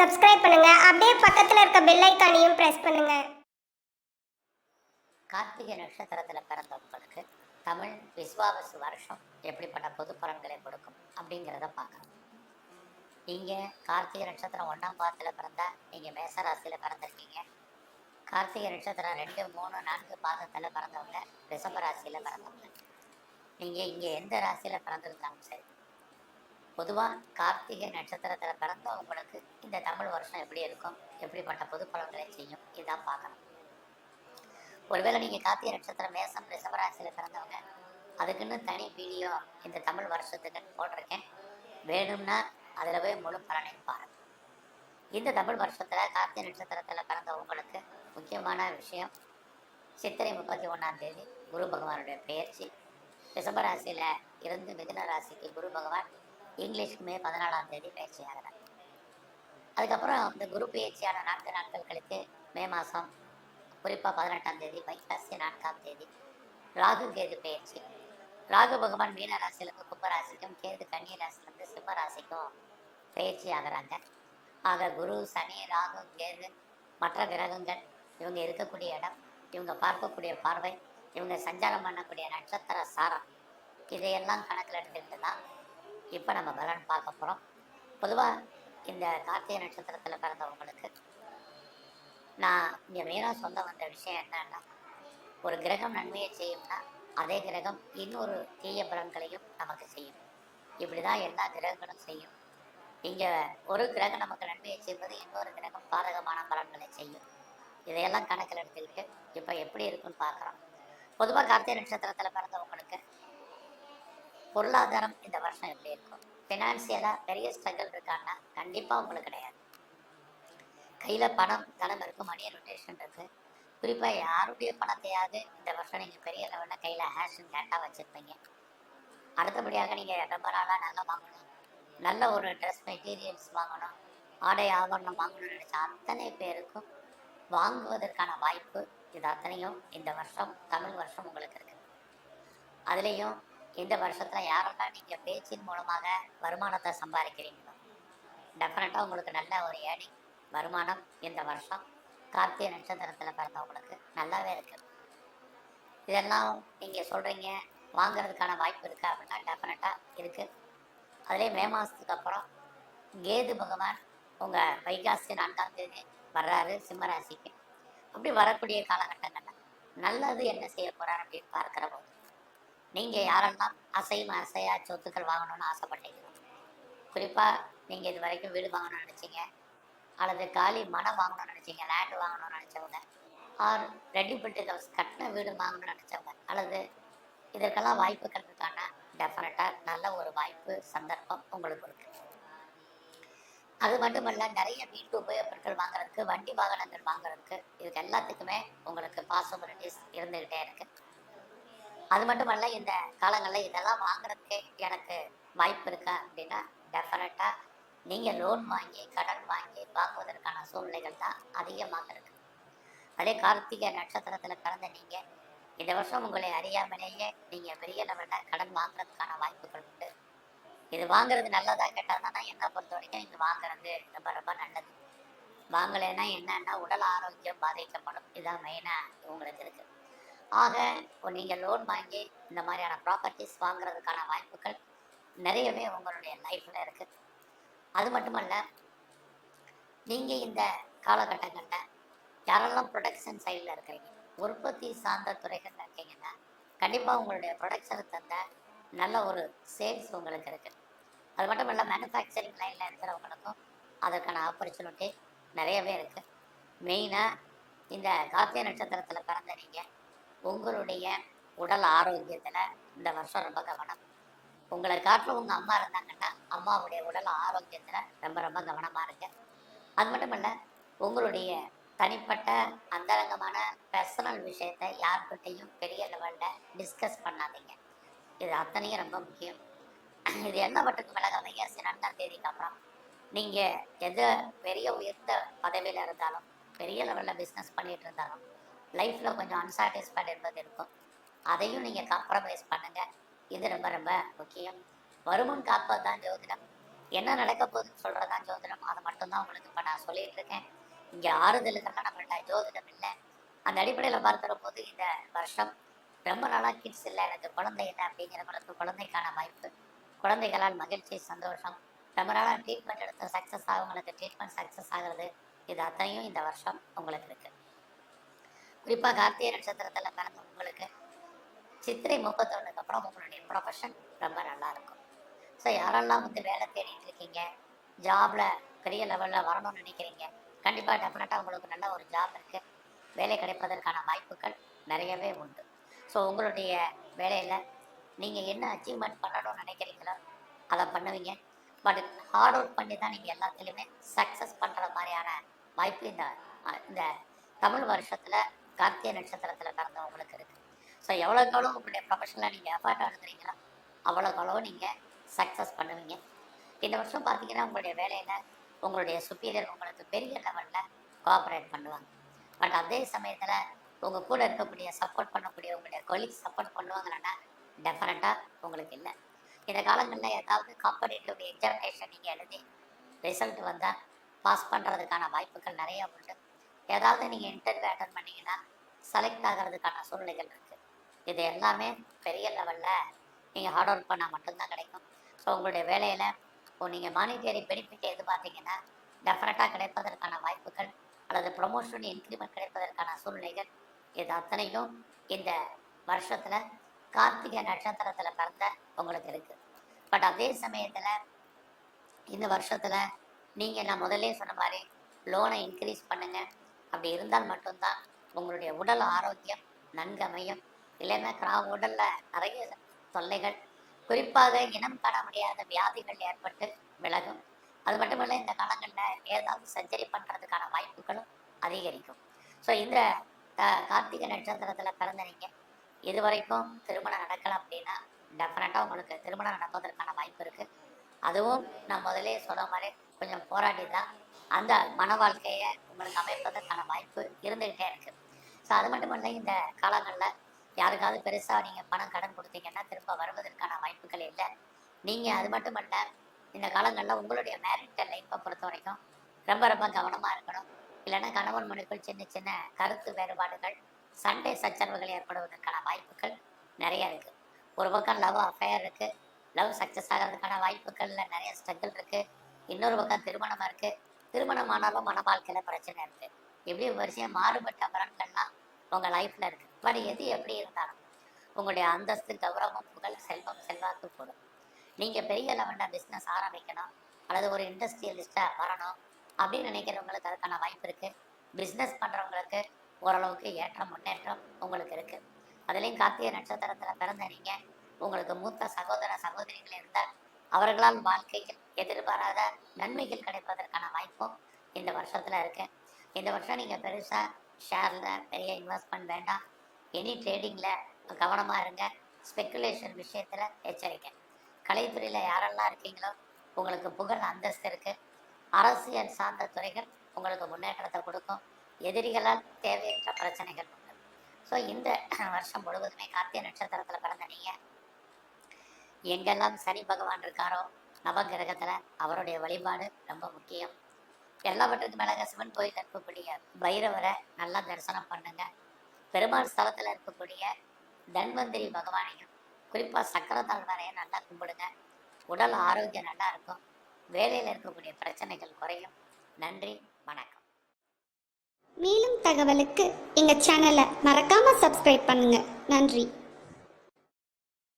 Subscribe பண்ணுங்க. அப்படியே பக்கத்துல இருக்க பெல் ஐக்கானையும் பிரஸ் பண்ணுங்க. கார்த்திகை நட்சத்திரத்தில் பிறந்தவங்களுக்கு தமிழ் விஸ்வாவசு வருஷம் எப்படிப்பட்ட பொது பலன்களை கொடுக்கும் அப்படிங்கிறத பார்க்கணும் நீங்கள் கார்த்திகை நட்சத்திரம் ஒன்றாம் பாதத்தில் பிறந்தா நீங்கள் மேச ராசியில் பிறந்திருக்கீங்க. கார்த்திகை நட்சத்திரம் ரெண்டு மூணு நான்கு பாதத்தில் பிறந்தவங்க ரிஷப ராசியில் பிறந்தவங்க. நீங்கள் இங்கே எந்த ராசியில் பிறந்திருந்தாலும் சரி பொதுவாக கார்த்திகை நட்சத்திரத்தில் பிறந்தவங்களுக்கு இந்த தமிழ் வருஷம் எப்படி இருக்கும்? எப்படிப்பட்ட பொது பலன்களை செய்யும்? இதான் பார்க்கணும். ஒருவேளை நீங்கள் கார்த்திகை நட்சத்திரம் மேசம் ரிசவராசியில் பிறந்தவங்க அதுக்குன்னு தனி வீடியோ இந்த தமிழ் வருஷத்துக்குன்னு போட்டிருக்கேன். வேணும்னா அதில் போய் முழு பலனையும் பாருங்கள் இந்த தமிழ் வருஷத்தில் கார்த்திகை நட்சத்திரத்தில் பிறந்தவங்களுக்கு முக்கியமான விஷயம் சித்திரை முப்பத்தி ஒன்றாம் தேதி குரு பகவானுடைய பெயர்ச்சி. ரிஷபராசியில் இருந்து மிதுன ராசிக்கு குரு பகவான் இங்கிலீஷ் மே பதினாலாம் தேதி பயிற்சி அதுக்கப்புறம் இந்த குரு பயிற்சியான நான்கு நாட்கள் கழித்து மே மாதம் குறிப்பாக பதினெட்டாம் தேதி வைகாசி நான்காம் தேதி ராகு கேது பயிற்சி. ராகு பகவான் மீன ராசியிலிருந்து கும்பராசிக்கும் கேது கன்னி ராசியிலிருந்து சிம்ம ராசிக்கும் பயிற்சி ஆகிறாங்க. ஆக குரு சனி ராகு கேது மற்ற கிரகங்கள் இவங்க இருக்கக்கூடிய இடம் இவங்க பார்க்கக்கூடிய பார்வை இவங்க சஞ்சாரம் பண்ணக்கூடிய நட்சத்திர சாரம் இதையெல்லாம் கணக்கில் எடுத்துக்கிட்டு தான் இப்போ நம்ம பலன் பார்க்க போகிறோம் பொதுவாக இந்த கார்த்திகை நட்சத்திரத்தில் பிறந்தவங்களுக்கு நான் இங்கே மெயினாக சொல்ல வந்த விஷயம் என்னன்னா ஒரு கிரகம் நன்மையை செய்யும்னா அதே கிரகம் இன்னொரு தீய பலன்களையும் நமக்கு செய்யும். இப்படி தான் எல்லா கிரகங்களும் செய்யும். இங்கே ஒரு கிரகம் நமக்கு நன்மையை செய்வது இன்னொரு கிரகம் பாதகமான பலன்களை செய்யும். இதையெல்லாம் கணக்கில் எடுத்துக்கிட்டு இப்போ எப்படி இருக்குன்னு பார்க்குறோம். பொதுவாக கார்த்திகை நட்சத்திரத்தில் பிறந்தவங்களுக்கு பொருளாதாரம் இந்த வருஷம் எப்படி இருக்கும் ஃபினான்சியலாக பெரிய ஸ்ட்ரகிள் இருக்கான்னா கண்டிப்பாக உங்களுக்கு கிடையாது. கையில் பணம் தனம் இருக்கும் மணி ரொட்டேஷன் இருக்கு. குறிப்பாக யாருடைய பணத்தையாவது இந்த வருஷம் நீங்கள் பெரிய லெவலில் கையில் ஹேஷன் கேட்டாக வச்சுருப்பீங்க. அடுத்தபடியாக நீங்கள் ரொம்ப நாளாக நல்லா வாங்கணும். நல்ல ஒரு ட்ரெஸ் மெட்டீரியல்ஸ் வாங்கணும். ஆடை ஆபரணம் வாங்கணும்னு நினச்ச அத்தனை பேருக்கும் வாங்குவதற்கான வாய்ப்பு இது அத்தனையும் இந்த வருஷம் தமிழ் வருஷம் உங்களுக்கு இருக்குது அதுலேயும் இந்த வருஷத்தில் யாரெல்லாம் நீங்கள் பேச்சின் மூலமாக வருமானத்தை சம்பாதிக்கிறீங்களோ? டெஃபினட்டாக உங்களுக்கு நல்ல ஒரு ஏர்னிங் வருமானம் இந்த வருஷம். கார்த்திகை நட்சத்திரத்தில் பிறந்தவங்களுக்கு நல்லாவே இருக்குது இதெல்லாம் நீங்கள் சொல்கிறீங்க வாங்குறதுக்கான வாய்ப்பு இருக்கா அப்படின்னா டெஃபினட்டாக இருக்குது அதுலேயே மே மாதத்துக்கு அப்புறம் கேது பகவான் உங்கள் வைகாசி நான்காம் தேதி வர்றாரு சிம்மராசிக்கு அப்படி வரக்கூடிய காலகட்டங்களில் நல்லது என்ன செய்ய போகிறார் அப்படின்னு பார்க்குற போது நீங்கள் யாரெல்லாம் அசையும் அசையா சொத்துக்கள் வாங்கணும்னு ஆசைப்பட்டீங்க குறிப்பாக நீங்கள் இது வரைக்கும் வீடு வாங்கணும்னு நினச்சிங்க அல்லது காலி மனம் வாங்கணும்னு நினச்சிங்க லேண்ட் வாங்கணும்னு நினச்சவங்க ஆர் ரெடி பில்ட் ஹவுஸ் கட்டின வீடு வாங்கணும்னு நினச்சவங்க அல்லது இதற்கெல்லாம் வாய்ப்புகள் இருக்கான்னா டெஃபினட்டாக நல்ல ஒரு வாய்ப்பு சந்தர்ப்பம் உங்களுக்கு இருக்கு. அது மட்டுமல்ல நிறைய வீட்டு உபயோகப் பொருட்கள் வாங்குறதுக்கு வண்டி வாகனங்கள் வாங்குறதுக்கு இதுக்கு எல்லாத்துக்குமே உங்களுக்கு பாசிபிலிட்டிஸ் இருந்துக்கிட்டே இருக்குது அது மட்டுமல்ல இந்த காலங்களில் இதெல்லாம் வாங்குறதுக்கு எனக்கு வாய்ப்பு இருக்கா அப்படின்னா டெஃபினட்டாக நீங்கள் லோன் வாங்கி கடன் வாங்கி வாங்குவதற்கான சூழ்நிலைகள் தான் அதிகமாக இருக்கு. அதே கார்த்திகை நட்சத்திரத்தில் கடந்த நீங்கள் இந்த வருஷம் உங்களை அறியாமலேயே நீங்கள் பெரிய லெவலில் கடன் வாங்குறதுக்கான வாய்ப்புகள் உண்டு. இது வாங்குறது நல்லதா கெட்டதானா என்னை பொறுத்த வரைக்கும் இது வாங்குறது ரொம்ப ரொம்ப நல்லது. வாங்கலைன்னா என்னன்னா உடல் ஆரோக்கியம் பாதிக்கப்படும். இதுதான் மெயினாக உங்களுக்கு இருக்குது ஆக இப்போ நீங்கள் லோன் வாங்கி இந்த மாதிரியான ப்ராப்பர்ட்டிஸ் வாங்குறதுக்கான வாய்ப்புகள் நிறையவே உங்களுடைய லைஃப்பில் இருக்குது அது மட்டுமல்ல நீங்கள் இந்த காலகட்டங்களில் யாரெல்லாம் ப்ரொடக்ஷன் சைடில் இருக்கிறீங்க உற்பத்தி சார்ந்த துறைகளில் இருக்கீங்கன்னா கண்டிப்பாக உங்களுடைய ப்ரொடக்ஷனுக்கு தந்த நல்ல ஒரு சேல்ஸ் உங்களுக்கு இருக்குது அது மட்டும் இல்லை மேனுஃபேக்சரிங் லைனில் இருக்கிறவங்களுக்கும் அதற்கான ஆப்பர்ச்சுனிட்டி நிறையவே இருக்குது மெயினாக இந்த கார்த்திகை நட்சத்திரத்தில் பிறந்த நீங்கள் உங்களுடைய உடல் ஆரோக்கியத்தில் இந்த வருஷம் ரொம்ப கவனம். உங்களை காட்டில் உங்கள் அம்மா இருந்தாங்கன்னா அம்மாவுடைய உடல் ஆரோக்கியத்தில் ரொம்ப ரொம்ப கவனமாக இருங்க. அது மட்டும் இல்லை உங்களுடைய தனிப்பட்ட அந்தரங்கமான பர்சனல் விஷயத்தை யார்கிட்டையும் பெரிய லெவலில் டிஸ்கஸ் பண்ணாதீங்க. இது அத்தனையும் ரொம்ப முக்கியம். இது என்ன மட்டுக்கு விலகாதீங்க வைகாசி தேதிக்கு அப்புறம். நீங்கள் எது பெரிய உயர்ந்த பதவியில் இருந்தாலும் பெரிய லெவலில் பிஸ்னஸ் பண்ணிகிட்டு இருந்தாலும் லைஃப்பில் கொஞ்சம் அன்சாட்டிஸ்ஃபைட் என்பது இருக்கும். அதையும் நீங்கள் காம்ப்ரமைஸ் பண்ணுங்கள் இது ரொம்ப ரொம்ப முக்கியம். வருமுன் காப்பது தான் ஜோதிடம். என்ன நடக்க போகுதுன்னு சொல்றதுதான் ஜோதிடம். அதை மட்டும்தான் உங்களுக்கு இப்போ நான் சொல்லிகிட்டு இருக்கேன் இங்கே ஆறுதலுக்காக நம்மள்ட்ட ஜோதிடம் இல்லை. அந்த அடிப்படையில் பார்க்கிற போது இந்த வருஷம் ரொம்ப நாளாக கிட்ஸ் இல்லை. எனக்கு குழந்தை இல்லை அப்படிங்கிறவங்களுக்கு குழந்தைக்கான வாய்ப்பு. குழந்தைகளால் மகிழ்ச்சி சந்தோஷம். ரொம்ப நாளாக ட்ரீட்மெண்ட் எடுத்து சக்ஸஸ் உங்களுக்கு ட்ரீட்மெண்ட் சக்ஸஸ் ஆகிறது. இது அத்தனையும் இந்த வருஷம் உங்களுக்கு இருக்குது குறிப்பாக கார்த்திகை நட்சத்திரத்தில் பிறந்த உங்களுக்கு சித்திரை முப்பத்தொன்னுக்கு அப்புறம் உங்களுடைய ப்ரொஃபஷன் ரொம்ப நல்லா இருக்கும். ஸோ யாரெல்லாம் வந்து வேலை தேடிட்டு இருக்கீங்க ஜாப்ல பெரிய லெவலில் வரணும்னு நினைக்கிறீங்க கண்டிப்பாக டெஃபினட்டாக உங்களுக்கு நல்ல ஒரு ஜாப் இருக்கு. வேலை கிடைப்பதற்கான வாய்ப்புகள் நிறையவே உண்டு. ஸோ உங்களுடைய வேலையில் நீங்கள் என்ன அச்சீவ்மெண்ட் பண்ணணும்னு நினைக்கிறீங்களோ அதை பண்ணுவீங்க. பட் ஹார்ட் ஒர்க் பண்ணி தான் நீங்கள் எல்லாத்துலேயுமே சக்ஸஸ் பண்ணுற மாதிரியான வாய்ப்பு இந்த இந்த தமிழ் வருஷத்தில் கார்த்திகை நட்சத்திரத்தில் பிறந்தவங்களுக்கு இருக்குது ஸோ எவ்வளோக்கு எவ்வளோ உங்களுடைய ப்ரொஃபஷனில் நீங்கள் எஃபர்ட் எடுக்கிறீங்களோ அவ்வளோக்கு அவ்வளோ நீங்கள் சக்ஸஸ் பண்ணுவீங்க. இந்த வருஷம் பார்த்தீங்கன்னா உங்களுடைய வேலையில் உங்களுடைய சுப்பீரியர் உங்களுக்கு பெரிய லெவலில் கோஆப்ரேட் பண்ணுவாங்க. பட் அதே சமயத்தில் உங்கள் கூட இருக்கக்கூடிய சப்போர்ட் பண்ணக்கூடிய உங்களுடைய கொலிக் சப்போர்ட் பண்ணுவாங்கன்னா டெஃபரெண்ட்டாக உங்களுக்கு இல்லை. இந்த காலங்களில் ஏதாவது காம்படேட்டிவ் எக்ஸாமினேஷன் நீங்கள் எழுதி ரிசல்ட் வந்தால் பாஸ் பண்ணுறதுக்கான வாய்ப்புகள் நிறையா உண்டு. ஏதாவது நீங்கள் இன்டர்வியூ அட்டன் பண்ணீங்கன்னா செலக்ட் ஆகிறதுக்கான சூழ்நிலைகள் இருக்குது இது எல்லாமே பெரிய லெவலில் நீங்கள் ஹார்ட் ஒர்க் பண்ணால் மட்டும்தான் கிடைக்கும். ஸோ உங்களுடைய வேலையில் இப்போ நீங்கள் மானிட்டரி பெனிஃபிட் எதிர்பார்த்தீங்கன்னா டெஃபினட்டாக கிடைப்பதற்கான வாய்ப்புகள் அல்லது ப்ரொமோஷன் இன்க்ரிமெண்ட் கிடைப்பதற்கான சூழ்நிலைகள் இது அத்தனையும் இந்த வருஷத்தில் கார்த்திகை நட்சத்திரத்தில் பிறந்த உங்களுக்கு இருக்குது பட் அதே சமயத்தில் இந்த வருஷத்தில் நீங்கள் நான் முதலே சொன்ன மாதிரி லோனை இன்க்ரீஸ் பண்ணுங்கள் அப்படி இருந்தால் மட்டும்தான் உங்களுடைய உடல் ஆரோக்கியம் நன்கமையும். இல்லைன்னா கிரா உடலில் நிறைய தொல்லைகள். குறிப்பாக இனம் காண முடியாத வியாதிகள் ஏற்பட்டு விலகும். அது மட்டும் இல்லை இந்த காலங்களில் ஏதாவது சர்ஜரி பண்ணுறதுக்கான வாய்ப்புகளும் அதிகரிக்கும். ஸோ இந்த கார்த்திகை நட்சத்திரத்தில் பிறந்தவங்க இதுவரைக்கும் இது வரைக்கும் திருமணம் நடக்கலை அப்படின்னா டெஃபினட்டாக உங்களுக்கு திருமணம் நடப்பதற்கான வாய்ப்பு இருக்குது அதுவும் நான் முதலே சொன்ன மாதிரி கொஞ்சம் போராடி தான் அந்த மன வாழ்க்கையை உங்களுக்கு அமைப்பதற்கான வாய்ப்பு இருந்துகிட்டே இருக்கு. ஸோ அது மட்டும் இல்லை இந்த காலங்களில் யாருக்காவது பெருசாக நீங்கள் பணம் கடன் கொடுத்தீங்கன்னா திரும்ப வருவதற்கான வாய்ப்புகள் இல்லை. நீங்கள் அது மட்டும் இல்லை இந்த காலங்களில் உங்களுடைய மேரிட்டல் லைஃப்பை பொறுத்த வரைக்கும் ரொம்ப ரொம்ப கவனமாக இருக்கணும். இல்லைன்னா கணவன் மனைக்குள் சின்ன சின்ன கருத்து வேறுபாடுகள் சண்டை சச்சரவுகள் ஏற்படுவதற்கான வாய்ப்புகள் நிறைய இருக்குது ஒரு பக்கம் லவ் அஃபேர் இருக்குது லவ் சக்ஸஸ் ஆகிறதுக்கான வாய்ப்புகளில் நிறைய ஸ்ட்ரகிள் இருக்குது இன்னொரு பக்கம் திருமணமாக இருக்குது திருமணம் ஆனாலும் மன வாழ்க்கையில் பிரச்சனை இருக்கு. இப்படி வரிசையாக மாறுபட்ட பலன்கள்லாம் உங்க லைஃப்ல இருக்கு. பட் எது எப்படி இருந்தாலும் உங்களுடைய அந்தஸ்து கௌரவம் புகழ் செல்வம் செல்வாக்கு போடும் நீங்க பெரிய லெவலில் பிஸ்னஸ் ஆரம்பிக்கணும். அல்லது ஒரு இண்டஸ்ட்ரியலிஸ்டா வரணும் அப்படின்னு நினைக்கிறவங்களுக்கு அதுக்கான வாய்ப்பு இருக்கு. பிஸ்னஸ் பண்றவங்களுக்கு ஓரளவுக்கு ஏற்றம் முன்னேற்றம் உங்களுக்கு இருக்கு. அதுலேயும் கார்த்திகை நட்சத்திரத்தில் பிறந்த நீங்கள் உங்களுக்கு மூத்த சகோதர சகோதரிகள் இருந்தால் அவர்களால் வாழ்க்கையில் எதிர்பாராத நன்மைகள் கிடைப்பதற்கான வாய்ப்பும் இந்த வருஷத்தில் இருக்கு. இந்த வருஷம் நீங்கள் பெருசாக ஷேரில் பெரிய இன்வெஸ்ட்மெண்ட் வேண்டாம். எனி ட்ரேடிங்கில் கவனமாக இருங்க. ஸ்பெக்குலேஷன் விஷயத்தில் எச்சரிக்கை. கலைத்துறையில் யாரெல்லாம் இருக்கீங்களோ உங்களுக்கு புகழ் அந்தஸ்து இருக்கு. அரசியல் சார்ந்த துறைகள் உங்களுக்கு முன்னேற்றத்தை கொடுக்கும். எதிரிகளால் தேவையற்ற பிரச்சனைகள் உண்டு. ஸோ இந்த வருஷம் முழுவதுமே கார்த்திகை நட்சத்திரத்தில் பிறந்த நீங்கள் எங்கெல்லாம் சனி பகவான் இருக்காரோ நவகிரகத்துல அவருடைய வழிபாடு ரொம்ப முக்கியம். எல்லாவற்றுக்கும் மேலாக சிவன் கோயில் இருக்கக்கூடிய பைரவரை நல்லா தரிசனம் பண்ணுங்க. பெருமாள் ஸ்தலத்துல இருக்கக்கூடிய தன்வந்திரி பகவானையும் குறிப்பா சக்கரத்தால் வரைய நல்லா கும்பிடுங்க. உடல் ஆரோக்கியம் நல்லா இருக்கும். வேலையில இருக்கக்கூடிய பிரச்சனைகள் குறையும். நன்றி வணக்கம். மேலும் தகவலுக்கு எங்கள் சேனலை மறக்காமல் சப்ஸ்கிரைப் பண்ணுங்கள் நன்றி.